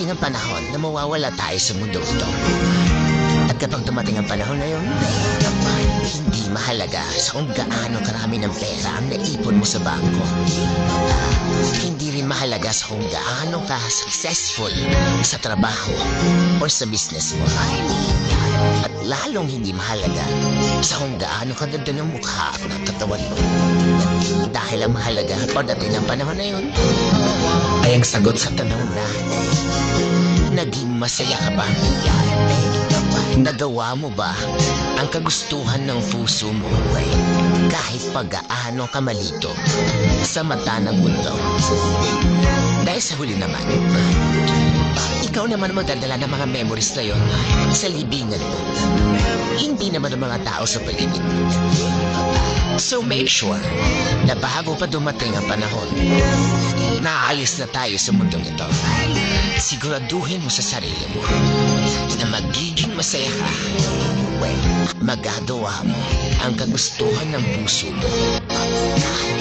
darating ang panahon na mawawala tayo sa mundo ito. At kapag dumating ang panahon na yun, hindi mahalaga sa kung gaano karami ng pera ang naipon mo sa bangko. Hindi rin mahalaga sa kung gaano ka successful sa trabaho o sa business mo. At lalong hindi mahalaga sa kung gaano kaganda ng mukha at ng katawan mo. Dahil ang mahalaga pagdating ng panahon na yun ay ang sagot sa tanong masaya ka ba? Nagawa mo ba ang kagustuhan ng puso mo kahit pag-aano ka malito sa mata ng mundo? Dahil sa huli naman, ikaw naman magdadala ng mga memories na yon sa libingan mo. Hindi naman ang mga tao sa paligid mo. So make sure na bago pa dumating ang panahon, naalis na tayo sa mundong ito. Siguraduhin mo sa sarili mo na magiging masaya ka. Magagawa mo ang kagustuhan ng puso mo kahit